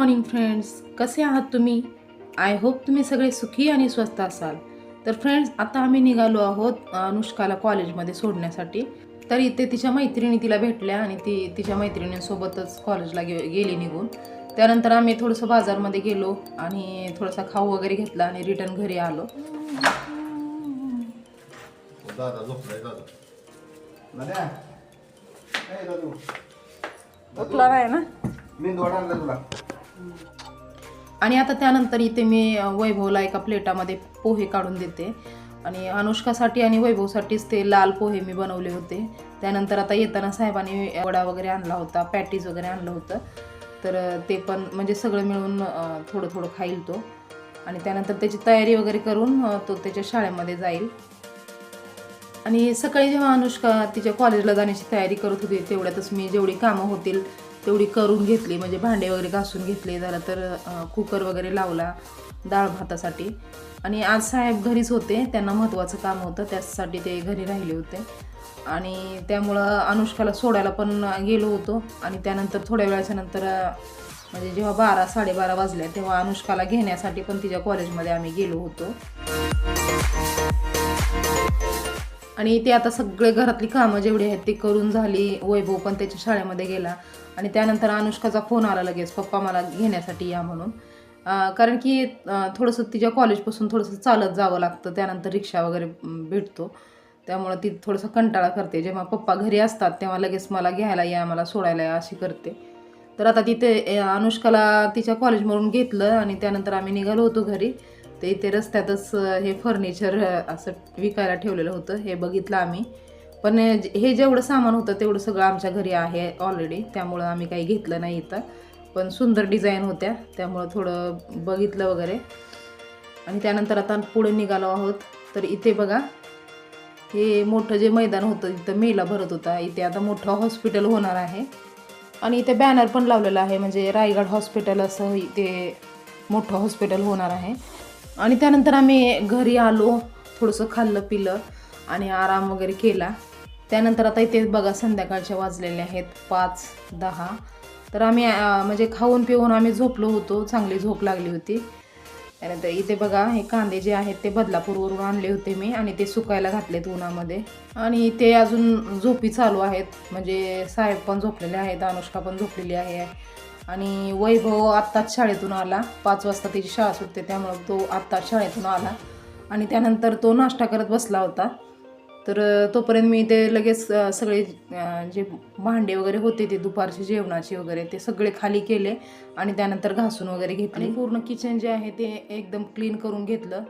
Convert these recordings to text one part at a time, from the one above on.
Morning friends कसे आहात तुम्ही? आय होप तुम्ही सगळे सुखी आणि स्वस्त असाल. तर फ्रेंड्स आता आम्ही निघालो आहोत अनुष्काला कॉलेजमध्ये सोडण्यासाठी. तर इथे तिच्या मैत्रिणी तिला भेटल्या आणि ती तिच्या मैत्रिणींसोबतच कॉलेजला गे गेली निघून. त्यानंतर आम्ही थोडंसं बाजारमध्ये गेलो आणि थोडासा खाऊ वगैरे घेतला आणि रिटर्न घरी आलो. उठला नाही ना? मी तुला. आणि आता त्यानंतर इथे मी वैभवला एका प्लेटामध्ये पोहे काढून देते. आणि अनुष्कासाठी आणि वैभवसाठीच ते लाल पोहे मी बनवले होते. त्यानंतर आता येताना साहेबांनी वडा वगैरे आणला होता पॅटीज वगैरे आणलं होतं. तर ते पण म्हणजे सगळं मिळून थोडं थोडं खाईल तो. आणि त्यानंतर त्याची तयारी वगैरे करून तो त्याच्या शाळेमध्ये जाईल. आणि सकाळी जेव्हा अनुष्का तिच्या कॉलेजला जाण्याची तयारी करत होती तेवढ्यातच मी जेवढी कामं होतील तेवढी करून घेतली म्हणजे भांडे वगैरे घासून घेतले झालं तर कुकर वगैरे लावला डाळ भातासाठी. आणि आज साहेब घरीच होते त्यांना महत्त्वाचं काम होतं त्यासाठी ते घरी राहिले होते. आणि त्यामुळं अनुष्काला सोडायला पण गेलो होतो आणि त्यानंतर थोड्या वेळाच्या नंतर म्हणजे जेव्हा बारा साडेबारा वाजल्या तेव्हा अनुष्काला घेण्यासाठी पण तिच्या कॉलेजमध्ये आम्ही गेलो होतो. आणि ते आता सगळे घरातली कामं जेवढी आहेत ती करून झाली. वैभव पण त्याच्या शाळेमध्ये गेला. आणि त्यानंतर अनुष्काचा फोन आला लगेच पप्पा मला घेण्यासाठी या म्हणून. कारण की थोडंसं तिच्या कॉलेजपासून थोडंसं चालत जावं लागतं त्यानंतर रिक्षा वगैरे भेटतो. त्यामुळं ती थोडंसं कंटाळा करते. जेव्हा पप्पा घरी असतात तेव्हा लगेच मला घ्यायला या मला सोडायला या अशी करते. तर आता तिथे अनुष्काला तिच्या कॉलेजमधून घेतलं आणि त्यानंतर आम्ही निघालो होतो घरी. ते इथे रस्त्यातच हे फर्निचर असं विकायला ठेवलेलं होतं. हे बघितलं आम्ही. पण जे- हे जेवढं सामान होतं तेवढं सगळं आमच्या घरी आहे ऑलरेडी त्यामुळं आम्ही काही घेतलं नाही इथं. पण सुंदर डिझाईन होत्या. त्यामुळं थोडं बघितलं वगैरे. आणि त्यानंतर आता पुढे निघालो आहोत. तर इथे बघा हे मोठं जे मैदान होतं इथं मेला भरत होता. इथे आता मोठं हॉस्पिटल होणार आहे. आणि इथे बॅनर पण लावलेला आहे. म्हणजे रायगड हॉस्पिटल असं इथे मोठं हॉस्पिटल होणार आहे. आणि त्यानंतर आम्ही घरी आलो थोडंसं खाल्लं पिलं आणि आराम वगैरे केला. त्यानंतर आता इथे बघा संध्याकाळच्या वाजलेले आहेत पाच दहा. तर आम्ही म्हणजे खाऊन पिऊन आम्ही झोपलो होतो चांगली झोप लागली होती. त्यानंतर इथे बघा हे कांदे जे आहेत ते बदलापूरवरून आणले होते मी आणि ते सुकायला घातलेत उन्हामध्ये. आणि ते अजून झोपी चालू आहेत म्हणजे साहेब पण झोपलेले आहेत अनुष्का पण झोपलेली आहे. आणि वैभव आत्ताच शाळेतून आला. पाच वाजता त्याची शाळा सुटते त्यामुळं तो आत्ताच शाळेतून आला. आणि त्यानंतर तो नाश्ता करत बसला होता. तर तोपर्यंत मी ते लगेच सगळे जे भांडे वगैरे होते ते दुपारचे जेवणाचे वगैरे ते सगळे खाली केले आणि त्यानंतर घासून वगैरे घेतले. पूर्ण किचन जे आहे ते एकदम क्लीन करून घेतलं.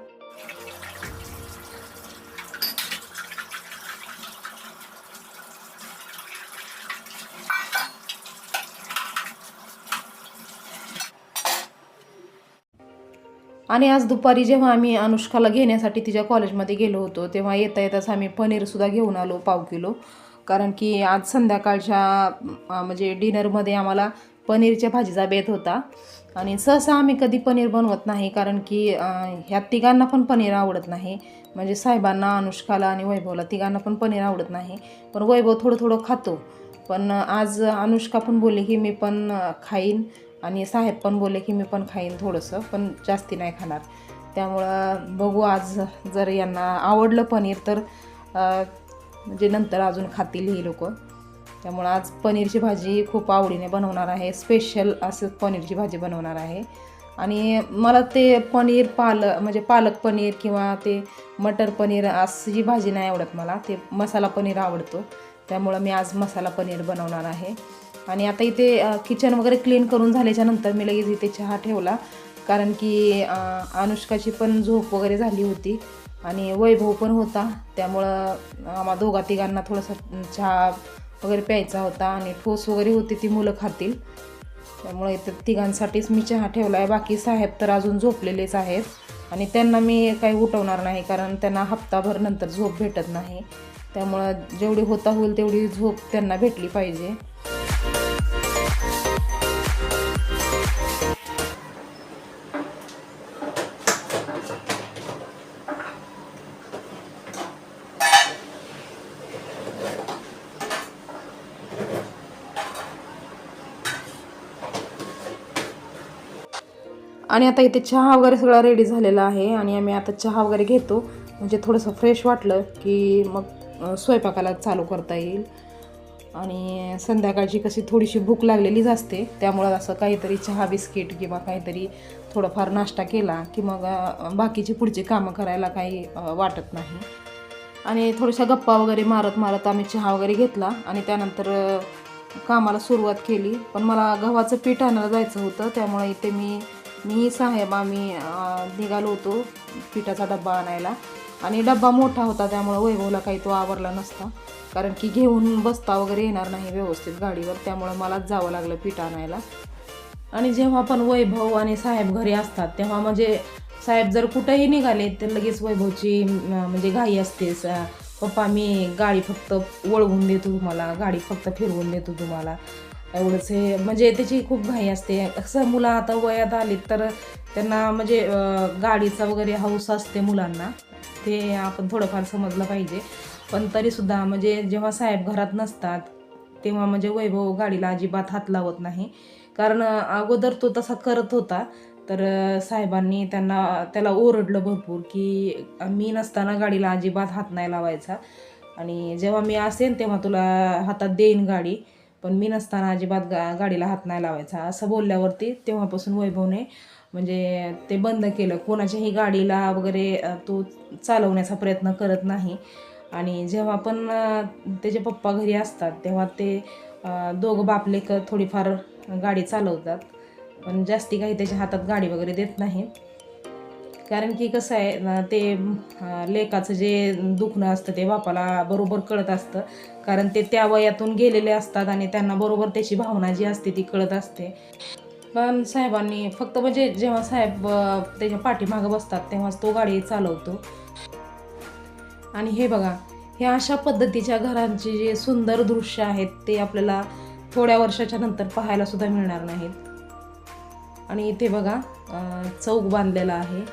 आणि आज दुपारी जेव्हा आम्ही अनुष्काला घेण्यासाठी तिच्या कॉलेजमध्ये गेलो होतो तेव्हा येता येताच आम्ही पनीरसुद्धा घेऊन आलो पाव किलो. कारण की आज संध्याकाळच्या म्हणजे डिनरमध्ये आम्हाला पनीरच्या भाजीचा बेत होता. आणि सहसा आम्ही कधी पनीर बनवत नाही कारण की ह्या तिघांना पण पनीर आवडत नाही. म्हणजे साहेबांना अनुष्काला आणि वैभवला तिघांना पण पनीर आवडत नाही. पण वैभव थोडं थोडं खातो. पण आज अनुष्का पण बोलली की मी पण खाईन. आणि साहेब पण बोलले की मी पण खाईन थोडंसं पण जास्ती नाही खाणार. त्यामुळं बघू आज जर यांना आवडलं पनीर तर म्हणजे नंतर अजून खातील ही लोक. त्यामुळं आज पनीरची भाजी खूप आवडीने बनवणार आहे. स्पेशल असं पनीरची भाजी बनवणार आहे. आणि मला ते पनीर पाल म्हणजे पालक पनीर किंवा ते मटर पनीर अशी जी भाजी नाही आवडत मला ते मसाला पनीर आवडतो. त्यामुळं मी आज मसाला पनीर बनवणार आहे. आणि आता इथे किचन वगैरे क्लीन करून झाल्याच्यानंतर मी लगेच इथे चहा ठेवला. कारण की अनुष्काची पण झोप वगैरे झाली होती आणि वैभव पण होता. त्यामुळं आम्हा दोघा तिघांना थोडंसं चहा वगैरे प्यायचा होता आणि ठोस वगैरे होती ती मुलं खातील. त्यामुळे इथं तिघांसाठीच मी चहा ठेवला आहे बाकी साहेब तर अजून झोपलेलेच आहेत. आणि त्यांना मी काही उठवणार नाही कारण त्यांना हप्ताभर नंतर झोप भेटत नाही. त्यामुळं जेवढी होता होईल तेवढी झोप त्यांना भेटली पाहिजे. आणि आता इथे चहा वगैरे सगळा रेडी झालेला आहे आणि आम्ही आता चहा वगैरे घेतो. म्हणजे थोडंसं फ्रेश वाटलं की मग स्वयंपाकाला चालू करता येईल. आणि संध्याकाळची कशी थोडीशी भूक लागलेलीच असते त्यामुळं असं काहीतरी चहा बिस्किट किंवा काहीतरी थोडंफार नाश्ता केला की मग बाकीची पुढची कामं करायला काही वाटत नाही. आणि थोड्याशा गप्पा वगैरे मारत मारत आम्ही चहा वगैरे घेतला आणि त्यानंतर कामाला सुरुवात केली. पण मला गव्हाचं पीठ आणायला जायचं होतं त्यामुळे इथे मी मी साहेब आम्ही निघालो होतो पिठाचा डब्बा आणायला. आणि डब्बा मोठा होता त्यामुळं वैभवला काही तो आवरला नसता. कारण की घेऊन बसता वगैरे येणार नाही व्यवस्थित गाडीवर त्यामुळं मलाच जावं लागलं पीठ आणायला. आणि जेव्हा पण वैभव आणि साहेब घरी असतात तेव्हा म्हणजे साहेब जर कुठेही निघाले तर लगेच वैभवची म्हणजे घाई असते. पप्पा मी गाडी फक्त वळवून देतो तुम्हाला गाडी फक्त फिरवून देतो तुम्हाला. एवढंच हे म्हणजे त्याची खूप घाई असते. कसं मुलं आता वयात आलीत तर त्यांना म्हणजे गाडीचा वगैरे हौस असते मुलांना. ते आपण थोडंफार समजलं पाहिजे. पण तरीसुद्धा म्हणजे जेव्हा साहेब घरात नसतात तेव्हा म्हणजे वैभव गाडीला अजिबात हात लावत नाही. कारण अगोदर तो तसा करत होता. तर साहेबांनी त्यांना त्याला ओरडलं भरपूर की मी नसताना गाडीला अजिबात हात नाही लावायचा. आणि जेव्हा मी असेन तेव्हा तुला हातात देईन गाडी. पण मी नसताना अजिबात गा गाडीला हात नाही लावायचा. असं बोलल्यावरती तेव्हापासून वैभवने म्हणजे ते बंद केलं. कोणाच्याही गाडीला वगैरे तो चालवण्याचा प्रयत्न करत नाही. आणि जेव्हा पण त्याचे पप्पा घरी असतात तेव्हा ते दोघं बापलेक थोडीफार गाडी चालवतात. पण जास्ती काही त्याच्या हातात गाडी वगैरे देत नाहीत. कारण की कसं आहे ते लेखाचं जे दुखणं असतं ते बापाला बरोबर कळत असतं. कारण ते त्या वयातून गेलेले असतात आणि त्यांना बरोबर त्याची भावना जी असते ती कळत असते. पण साहेबांनी फक्त म्हणजे जेव्हा साहेब त्याच्या पाठीमागं बसतात तेव्हाच तो गाडी चालवतो. आणि हे बघा हे अशा पद्धतीच्या घरांचे जे सुंदर दृश्य आहेत ते आपल्याला थोड्या वर्षाच्या नंतर पाहायला सुद्धा मिळणार नाहीत. आणि इथे बघा चौक बांधलेला आहे.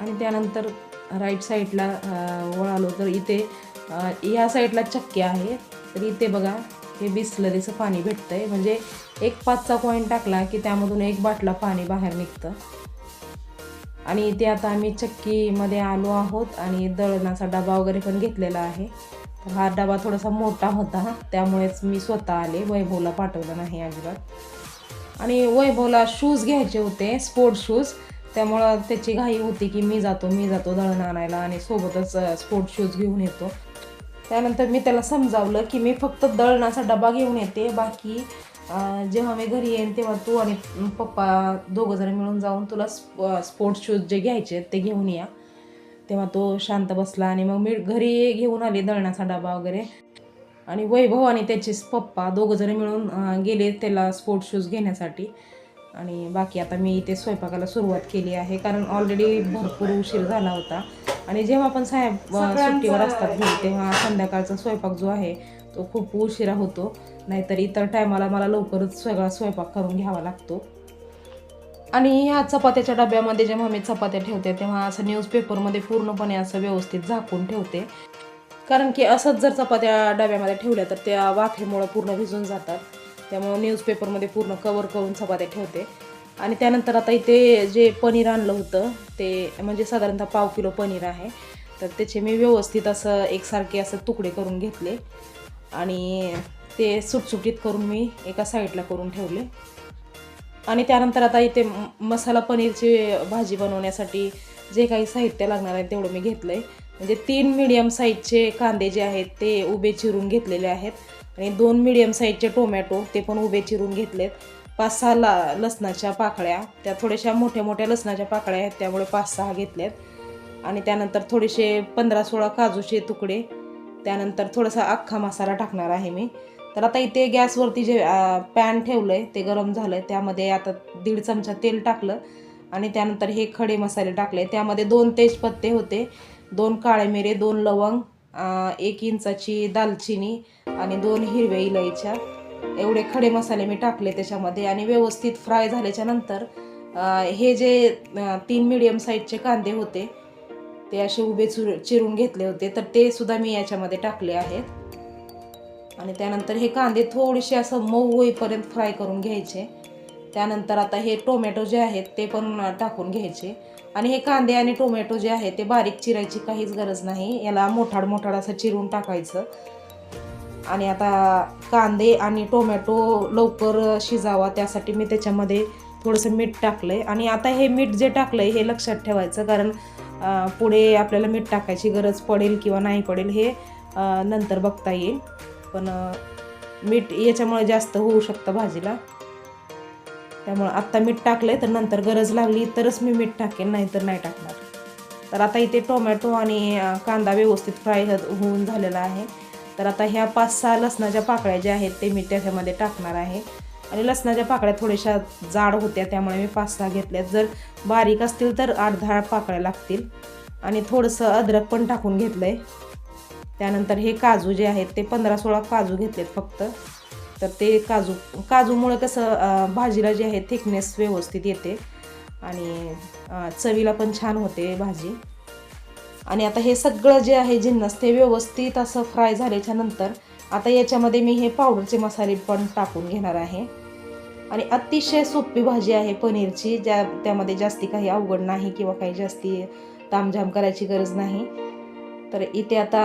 आणि त्यानंतर राईट साईडला वळालो तर इथे ह्या या साईडला चक्की आहे. तर इथे बघा हे बिसलरीचं पाणी भेटतंय. म्हणजे एक पाचचा कॉईन टाकला की त्यामधून एक बाटला पाणी बाहेर निघतं. आणि इथे आता आम्ही चक्कीमध्ये आलो आहोत आणि दळणाचा डबा वगैरे पण घेतलेला आहे. तर हा डबा थोडासा मोठा होता त्यामुळेच मी स्वतः आले. वैभवला पाठवलं नाही अजिबात. आणि वैभवला शूज घ्यायचे होते स्पोर्ट्स शूज त्यामुळं त्याची घाई होती की मी जातो मी जातो दळण आणायला आणि सोबतच स्पोर्ट शूज घेऊन येतो. त्यानंतर मी त्याला समजावलं की मी फक्त दळणाचा डबा घेऊन येते बाकी जेव्हा मी घरी येईन तेव्हा तू आणि पप्पा दोघं जण मिळून जाऊन तुला स्पोर्ट्स शूज जे घ्यायचे आहेत ते घेऊन या. तेव्हा तो शांत बसला आणि मग मी घरी घेऊन आले दळणाचा डबा वगैरे. आणि वैभव आणि त्याचे पप्पा दोघं जण मिळून गेले त्याला स्पोर्ट्स शूज घेण्यासाठी. आणि बाकी आता मी इथे स्वयंपाकाला सुरुवात केली आहे कारण ऑलरेडी भरपूर उशीर झाला होता. आणि जेव्हा पण साहेब सुट्टीवर असतात घरी तेव्हा संध्याकाळचा स्वयंपाक जो आहे तो खूप उशिरा होतो. नाहीतर इतर टायमाला मला लवकरच सगळा स्वयंपाक करून घ्यावा लागतो. आणि ह्या चपात्याच्या डब्यामध्ये जेव्हा मी चपात्या ठेवते तेव्हा असं न्यूजपेपरमध्ये पूर्णपणे असं व्यवस्थित झाकून ठेवते. कारण की असंच जर चपात्या डब्यामध्ये ठेवल्या तर त्या वाफेमुळं पूर्ण भिजून जातात. त्यामुळं न्यूजपेपरमध्ये पूर्ण कवर करून चपात्या ठेवते. आणि त्यानंतर आता इथे जे पनीर आणलं होतं ते म्हणजे साधारणतः पाव किलो पनीर आहे. तर त्याचे मी व्यवस्थित असं एकसारखे असं तुकडे करून घेतले. आणि ते सुटसुटीत करून मी एका साईडला करून ठेवले. आणि त्यानंतर आता इथे मसाला पनीरची भाजी बनवण्यासाठी जे काही साहित्य लागणार आहे तेवढं मी घेतलं आहे म्हणजे तीन मिडियम साईजचे कांदे जे आहेत ते उभे चिरून घेतलेले आहेत. आणि दोन मिडियम साईजचे टोमॅटो ते पण उभे चिरून घेतलेत. पाच सहा ला लसणाच्या पाकळ्या त्या थोड्याशा मोठ्या मोठ्या लसणाच्या पाकळ्या आहेत त्यामुळे पाच सहा घेतल्यात आणि त्यानंतर थोडेसे पंधरा सोळा काजूचे तुकडे त्यानंतर थोडासा अख्खा मसाला टाकणार आहे मी. तर आता इथे गॅसवरती जे पॅन ठेवलं आहे ते गरम झालं आहे त्यामध्ये आता दीड चमचा तेल टाकलं आणि त्यानंतर हे खडे मसाले टाकले. त्यामध्ये दोन तेजपत्ते होते दोन काळे मिरे दोन लवंग एक इंचाची दालचिनी आणि दोन हिरव्या इलायच्या. एवढे खडे मसाले मी टाकले त्याच्यामध्ये आणि व्यवस्थित फ्राय झाल्याच्यानंतर हे जे तीन मिडियम साईजचे कांदे होते ते असे उभे चुर चिरून घेतले होते तर ते सुद्धा मी याच्यामध्ये टाकले आहेत. आणि त्यानंतर हे कांदे थोडेसे असं मऊ होईपर्यंत फ्राय करून घ्यायचे. त्यानंतर आता हे टोमॅटो जे आहेत ते पण टाकून घ्यायचे. आणि हे कांदे आणि टोमॅटो जे आहे ते बारीक चिरायची काहीच गरज नाही. याला मोठाड मोठाड असं चिरून टाकायचं. आणि आता कांदे आणि टोमॅटो लवकर शिजावा त्यासाठी मी त्याच्यामध्ये थोडंसं मीठ टाकलं आहे आणि आता हे मीठ जे टाकलं आहे हे लक्षात ठेवायचं कारण पुढे आपल्याला मीठ टाकायची गरज पडेल किंवा नाही पडेल हे नंतर बघता येईल. पण मीठ याच्यामुळे जास्त होऊ शकतं भाजीला. त्यामुळं आत्ता मीठ टाकलं आहे तर नंतर गरज लागली तरच मी मीठ टाकेन नाहीतर नाही टाकणार. तर आता इथे टोमॅटो आणि कांदा व्यवस्थित फ्राय होऊन झालेला आहे. तर आता ह्या पाच सहा लसणाच्या पाकळ्या ज्या आहेत ते मी त्याच्यामध्ये टाकणार आहे. आणि लसणाच्या पाकळ्या थोड्याशा जाड होत्या त्यामुळे मी पाच सहा घेतल्यात. जर बारीक असतील तर आठ दहा पाकळ्या लागतील. आणि थोडंसं अद्रक पण टाकून घेतलं आहे त्यानंतर हे काजू जे आहेत ते पंधरा सोळा काजू घेतलेत फक्त. तर ते काजू काजूमुळं कसं भाजीला जे आहे थिकनेस व्यवस्थित येते. आणि चवीला पण छान होते भाजी. आणि आता हे सगळं जे आहे जिन्नस ते व्यवस्थित असं फ्राय झाल्याच्यानंतर आता याच्यामध्ये मी हे पावडरचे मसाले पण टाकून घेणार आहे. आणि अतिशय सोपी भाजी आहे पनीरची ज्या त्यामध्ये जास्ती काही अवघड नाही किंवा काही जास्ती तामझाम करायची गरज नाही. तर इथे आता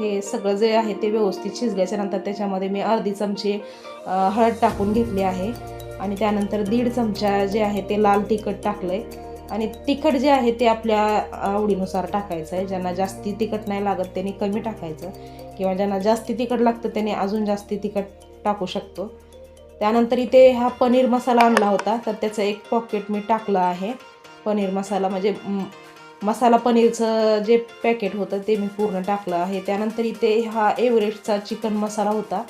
हे सगळं जे आहे ते व्यवस्थित शिजल्याच्या नंतर त्याच्यामध्ये मी अर्धी चमचे हळद टाकून घेतली आहे. आणि त्यानंतर दीड चमचा जे आहे ते लाल तिखट टाकलं आहे आणि तिखट जे आहे ते आपल्या आवडीनुसार टाकायचं आहे. ज्यांना जास्ती तिखट नाही लागत त्यांनी कमी टाकायचं. किंवा ज्यांना जास्ती तिखट लागतं त्यांनी अजून जास्ती तिखट टाकू शकतो. त्यानंतर इथे हा पनीर मसाला आणला होता. तर त्याचं एक पॉकेट मी टाकलं आहे. पनीर मसाला म्हणजे मसाला पनीरचं जे पॅकेट होतं ते मी पूर्ण टाकलं आहे. त्यानंतर इथे हा एव्हरेस्टचा चिकन मसाला होता.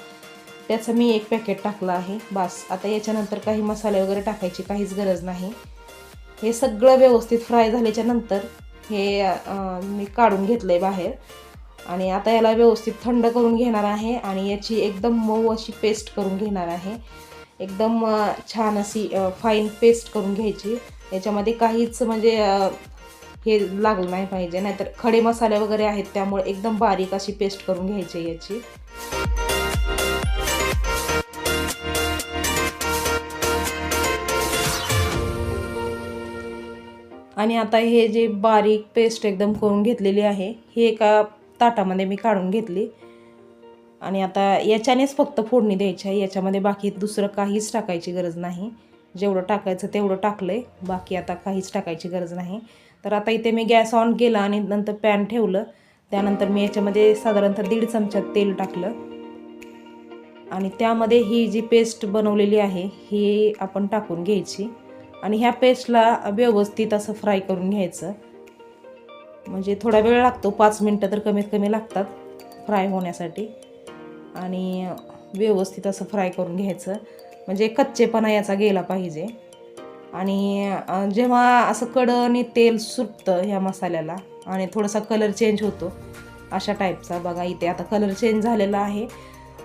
त्याचं मी एक पॅकेट टाकलं आहे. बास आता याच्यानंतर काही मसाले वगैरे टाकायची काहीच गरज नाही. हे सगळं व्यवस्थित फ्राय झाल्याच्यानंतर हे मी काढून घेतलं आहे बाहेर. आणि आता याला व्यवस्थित थंड करून घेणार आहे आणि याची एकदम मऊ अशी पेस्ट करून घेणार आहे. एकदम छान अशी फाईन पेस्ट करून घ्यायची. याच्यामध्ये काहीच म्हणजे हे लागलं नाही पाहिजे नाहीतर खडे मसाले वगैरे आहेत त्यामुळे एकदम बारीक अशी पेस्ट करून घ्यायची आहे याची. आणि आता हे जे बारीक पेस्ट एकदम करून घेतलेली आहे ही एका ताटामध्ये मी काढून घेतली. आणि आता याच्यानेच फक्त फोडणी द्यायची आहे याच्यामध्ये बाकी दुसरं काहीच टाकायची गरज नाही. जेवढं टाकायचं तेवढं टाकलं आहे बाकी आता काहीच टाकायची गरज नाही. तर आता इथे मी गॅस ऑन केला आणि नंतर पॅन ठेवलं. त्यानंतर मी याच्यामध्ये साधारणतः दीड चमचा तेल टाकलं. आणि त्यामध्ये ही जी पेस्ट बनवलेली आहे ही आपण टाकून घ्यायची. आणि ह्या पेस्टला व्यवस्थित असं फ्राय करून घ्यायचं. म्हणजे थोडा वेळ लागतो पाच मिनटं तर कमीत कमी लागतात फ्राय होण्यासाठी. आणि व्यवस्थित असं फ्राय करून घ्यायचं. म्हणजे कच्चेपणा याचा गेला पाहिजे. आणि जेव्हा असं कडनी तेल सुटतं ह्या मसाल्याला आणि थोडासा कलर चेंज होतो अशा टाईपचा बघा इथे आता कलर चेंज झालेला आहे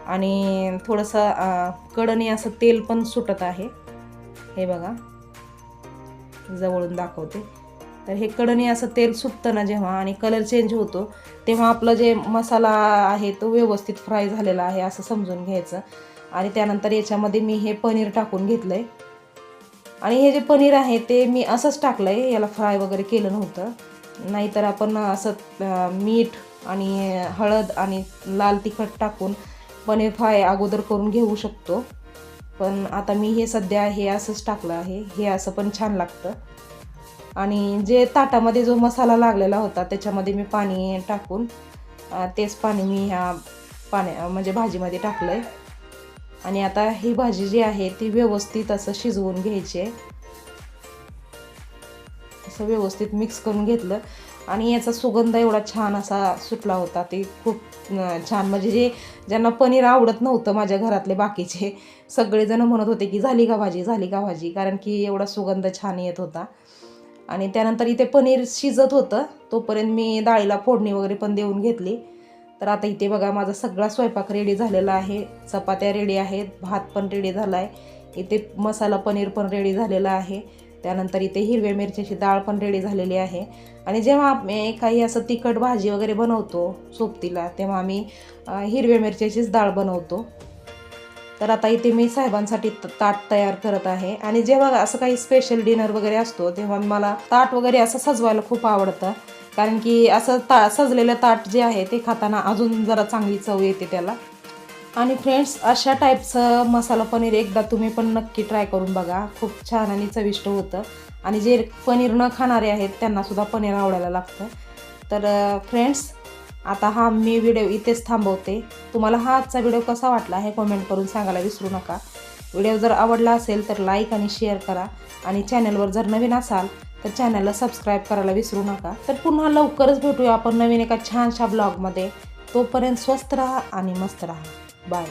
आणि थोडंसं कडणी असं तेल पण सुटत आहे. हे बघा. जवळून दाखवते. तर हे कडणी असं तेल सुटतं ना जेव्हा आणि कलर चेंज होतो तेव्हा आपलं जे मसाला आहे तो व्यवस्थित फ्राय झालेला आहे असं समजून घ्यायचं. आणि त्यानंतर याच्यामध्ये मी हे पनीर टाकून घेतलं आहे आणि हे जे पनीर आहे ते मी असंच टाकलं आहे याला फ्राय वगैरे केलं नव्हतं. नाहीतर आपण असं मीठ आणि हळद आणि लाल तिखट टाकून पनीर फ्राय अगोदर करून घेऊ शकतो. पण आता मी हे सध्या हे असंच टाकलं आहे हे असं पण छान लागतं. आणि जे ताटामध्ये जो मसाला लागलेला होता त्याच्यामध्ये मी पाणी टाकून तेच पाणी मी ह्या पाण्या म्हणजे भाजीमध्ये टाकलं आहे आणि आता ही भाजी जी आहे ती व्यवस्थित असं शिजवून घ्यायची आहे. असं व्यवस्थित मिक्स करून घेतलं. आणि याचा सुगंध एवढा छान असा सुटला होता ते खूप छान. म्हणजे जे ज्यांना पनीर आवडत नव्हतं माझ्या घरातले बाकीचे सगळेजण म्हणत होते की झाली का भाजी? झाली का भाजी? कारण की एवढा सुगंध छान येत होता. आणि त्यानंतर इथे पनीर शिजत होतं. तोपर्यंत मी डाळीला फोडणी वगैरे पण देऊन घेतली. तर आता इथे बघा माझा सगळा स्वयंपाक रेडी झालेला आहे. चपात्या रेडी आहेत भात पण रेडी झाला आहे इथे मसाला पनीर पण रेडी झालेला आहे. त्यानंतर इथे हिरव्या मिरच्याची डाळ पण रेडी झालेली आहे. आणि जेव्हा आम्ही काही असं तिखट भाजी वगैरे बनवतो सोबतीला तेव्हा आम्ही हिरव्या मिरच्याचीच डाळ बनवतो. तर आता इथे मी साहेबांसाठी त- ताट तयार करत आहे. आणि जेव्हा असं काही स्पेशल डिनर वगैरे असतो तेव्हा मला ताट वगैरे असं सजवायला खूप आवडतं. कारण की असं ता सजलेलं ताट जे आहे ते खाताना अजून जरा चांगली चव येते त्याला. आणि फ्रेंड्स अशा टाईपचं मसाला पनीर एकदा तुम्ही पण नक्की ट्राय करून बघा. खूप छान आणि चविष्ट होतं. आणि जे पनीर न खाणारे आहेत त्यांनासुद्धा पनीर आवडायला लागतं. तर फ्रेंड्स आता हा मी व्हिडिओ इथेच थांबवते. तुम्हाला हा आजचा व्हिडिओ कसा वाटला हे कमेंट करून सांगायला विसरू नका. व्हिडिओ जर आवडला असेल तर लाईक आणि शेअर करा. आणि चॅनलवर जर नवीन असाल तर चॅनलला सबस्क्राईब करायला विसरू नका. तर पुन्हा लवकरच भेटूया आपण नवीन एका छानशा ब्लॉगमध्ये तोपर्यंत स्वस्त राहा आणि मस्त राहा. बाय